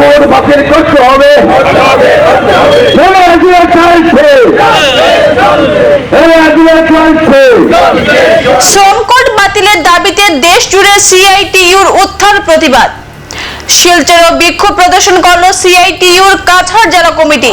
Code বাতিল করতে হবে। চলছে বাতিলের দাবিতে দেশ জুড়ে সিআইটিইউর উত্থান প্রতিবাদ। শিলচরও বিক্ষোভ প্রদর্শন করল সিআইটিইউর কাছাড় জেলা কমিটি।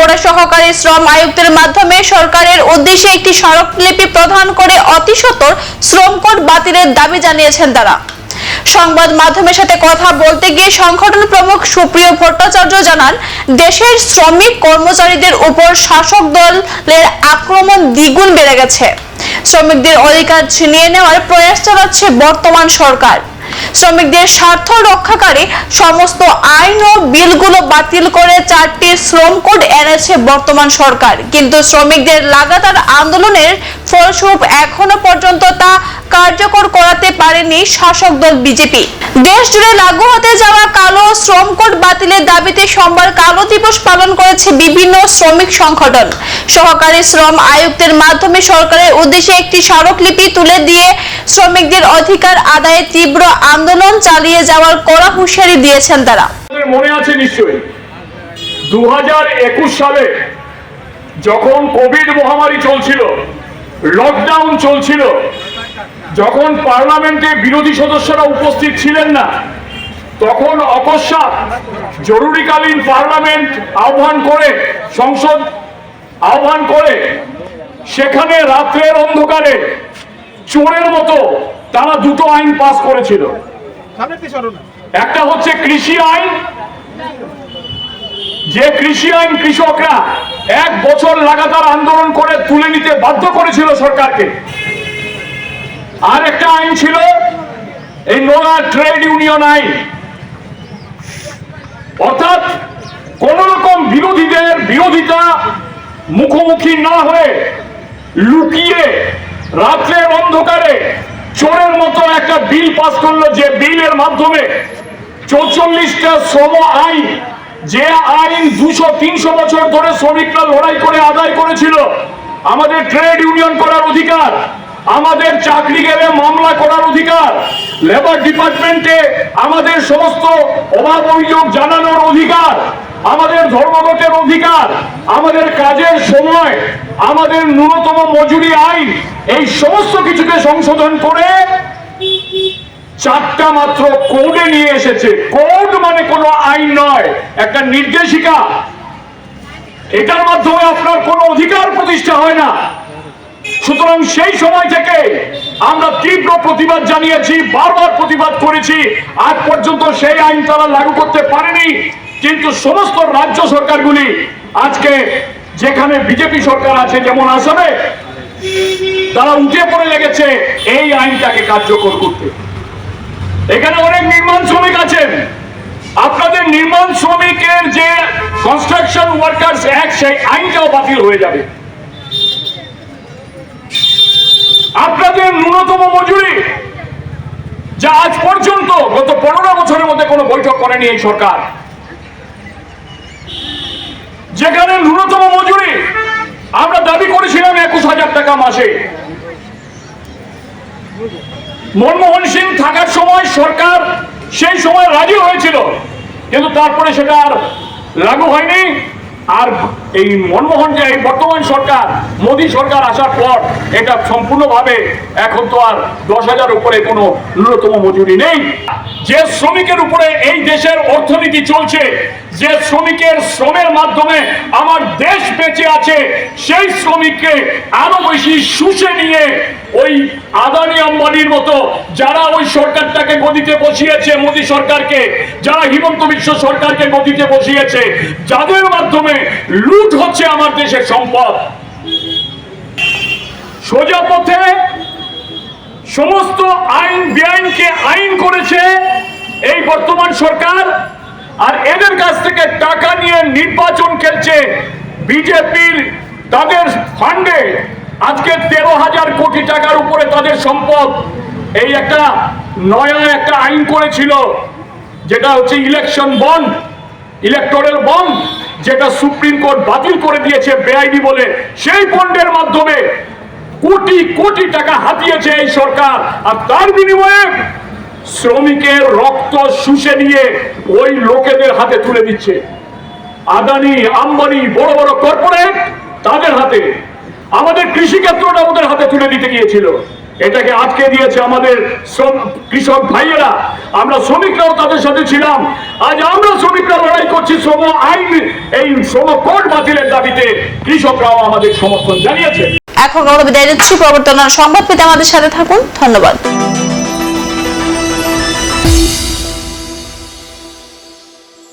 পরে সহকারী শ্রম আয়ুক্তের মাধ্যমে সরকারের উদ্দেশ্যে একটি স্মারকলিপি প্রদান করে অতিসত্বর শ্রম কোড বাতিলের দাবি জানিয়েছেন তারা। সংবাদ মাধ্যমের সাথে কথা বলতে গিয়ে সংগঠন প্রমুখ সুপ্রিয় ভট্টাচার্য জানান, দেশের শ্রমিক কর্মচারীদের উপর শাসক দলের আক্রমণ দ্বিগুণ বেড়ে গেছে। শ্রমিকদের অধিকার ছিনিয়ে নেওয়ার প্রয়াস চালাচ্ছে বর্তমান সরকার। শ্রমিকদের স্বার্থ রক্ষাকারী সমস্ত আইন ও বিলগুলো বাতিল করে চারটি শ্রম কোড এনেছে বর্তমান সরকার। কিন্তু শ্রমিকদের লাগাতার আন্দোলনের ফলস্বরূপ এখনও পর্যন্ত তা কার্যকর করাতে পারেনি শাসক দল বিজেপি। দেশ জুড়ে লাগু হতে যাওয়া কালো শ্রম কোড বাতিলের দাবিতে সোমবার কালো দিবস পালন করেছে বিভিন্ন শ্রমিক সংগঠন। সহকারী শ্রম আয়ুক্তের মাধ্যমে সরকারের উদ্দেশ্যে একটি স্মারকলিপি তুলে দিয়ে শ্রমিকদের অধিকার আদায়ে তীব্র আন্দোলন চালিয়ে যাওয়ার কড়া হুঁশিয়ারি দিয়েছেন তারা। মনে আছে নিশ্চয়ই দু হাজার একুশ সালে যখন কোভিড মহামারী চলছিল লকডাউন চলছিল। যখন পার্লামেন্টে বিরোধী সদস্যরা উপস্থিত ছিলেন না, তখন অকস্মাৎ জরুরিকালীন পার্লামেন্ট আহ্বান করে, সংসদ আহ্বান করে, সেখানে রাত্রের অন্ধকারে চোরের মতো তারা দুটো আইন পাস করেছিল। একটা হচ্ছে কৃষি আইন, যে কৃষি আইন কৃষকরা এক বছর লাগাতার আন্দোলন করে তুলে নিতে বাধ্য করেছিল সরকারকে। আর একটা আইন ছিল, এই নোলা ট্রেড ইউনিয়ন আইন। অর্থাৎ কোন রকম বিরোধীদের বিরোধিতা মুখোমুখি না হয়ে লুকিয়ে রাত্রের অন্ধকারে চোরের মতো একটা বিল পাস করল যে বিলের মাধ্যমে চৌচল্লিশটা শ্রম আইন যে আইন দুশো, তিনশো বছর ধরে শ্রমিকরা লড়াই করে আদায় করেছিল, আমাদের ট্রেড ইউনিয়ন করার অধিকার, আমাদের চাকরি গেলে মামলা করার অধিকার, লেবার ডিপার্টমেন্টে আমাদের সমস্ত অভাব অভিযোগ জানানোর অধিকার, আমাদের ধর্মঘটের অধিকার, আমাদের কাজের সময়, আমাদের ন্যূনতম মজুরি আইন, এই সমস্ত কিছুকে সংশোধন করে চারটা মাত্র কোডে নিয়ে এসেছে। কোড মানে কোনো আইন নয়, একটা নির্দেশিকা। এটার মাধ্যমে আপনার কোনো অধিকার প্রতিষ্ঠা হয় না। সুতরাং সেই সময় থেকে আমরা তীব্র প্রতিবাদ জানিয়েছি, বারবার প্রতিবাদ করেছি। আজ পর্যন্ত সেই আইন তারা লাগু করতে পারেনি। কিন্তু সমস্ত রাজ্য সরকারগুলি আজকে যেখানে বিজেপি সরকার আছে যেমন আসামে, তারা উঠে পড়ে লেগেছে এই আইনটাকে কার্যকর করতে। এখানে অনেক নির্মাণ শ্রমিক আছেন। আপনাদের নির্মাণ শ্রমিকের যে কনস্ট্রাকশন ওয়ার্কার্স অ্যাক্ট সেই আইনটাও বাতিল হয়ে যাবে। আপনাদের ন্যূনতম মজুরি, যা আজ পর্যন্ত গত পনেরো বছরের মধ্যে কোনো বৈঠক করেনি এই সরকার। যেখানে ন্যূনতম মজুরি আমরা দাবি করেছিলাম একুশ হাজার টাকা মাসে। মনমোহন সিং থাকার সময় সরকার সেই সময় রাজি হয়েছিল। কিন্তু তারপরে সেটা আর লাগু হয়নি। আর এই মনমোহন যে এই বর্তমান সরকার, মোদী সরকার আসার পর এটা সম্পূর্ণভাবে এখন তো আর দশ হাজার উপরে কোনো ন্যূনতম মজুরি নেই। যে শ্রমিকের উপরে এই দেশের অর্থনীতি চলছে, যে শ্রমিকের শ্রমের মাধ্যমে আমার দেশ বেঁচে আছে, সেই শ্রমিককে আরও বেশি শুষে নিয়ে ওই আদানি আম্বানির মতো যারা ওই সরকারটাকে গদিতে বসিয়েছে, মোদী সরকারকে, যারা হিমন্ত বিশ্ব সরকারকে গদিতে বসিয়েছে, যাদের মাধ্যমে লুট হচ্ছে আমার দেশের সম্পদ। সোজা পথে সমস্ত আইন বেআইনকে আইন করেছে এই বর্তমান সরকার, আর এদের কাছ থেকে টাকা নিয়ে নির্বাচন খেলছে বিজেপির তাদের ফান্ডে আজকে তেরো হাজার কোটি টাকার উপরে তাদের সম্পদ। এই একটা নয়া একটা আইন করেছিল, যেটা হচ্ছে ইলেকশন বন্ড ইলেকটোরাল বন্ড যেটা সুপ্রিম কোর্ট বাতিল করে দিয়েছে বেআইনি বলে। সেই বন্ডের মাধ্যমে কোটি কোটি টাকা হাতিয়েছে এই সরকার। আর তার বিনিময়ে শ্রমিকের রক্ত শুষে নিয়ে ওই লোকেদের হাতে তুলে দিচ্ছে। আদানি, আম্বানি, বড় বড় কর্পোরেট তাদের হাতে, আমাদের কৃষি ক্ষেত্রটা ওদের হাতে তুলে দিতে গিয়েছিল। এটাকে আটকে দিয়েছে আমাদের কৃষক ভাইয়েরা। আমরা শ্রমিকরাও তাদের সাথে ছিলাম। আজ আমরা শ্রমিকরা লড়াই করছি শ্রম আইন, এই শ্রম কোড বাতিলের দাবিতে। কৃষকরাও আমাদের সমর্থন জানিয়েছে। এখন বিদায় নিচ্ছি। পরবর্তী সংবাদ পেতে আমাদের সাথে থাকুন। ধন্যবাদ।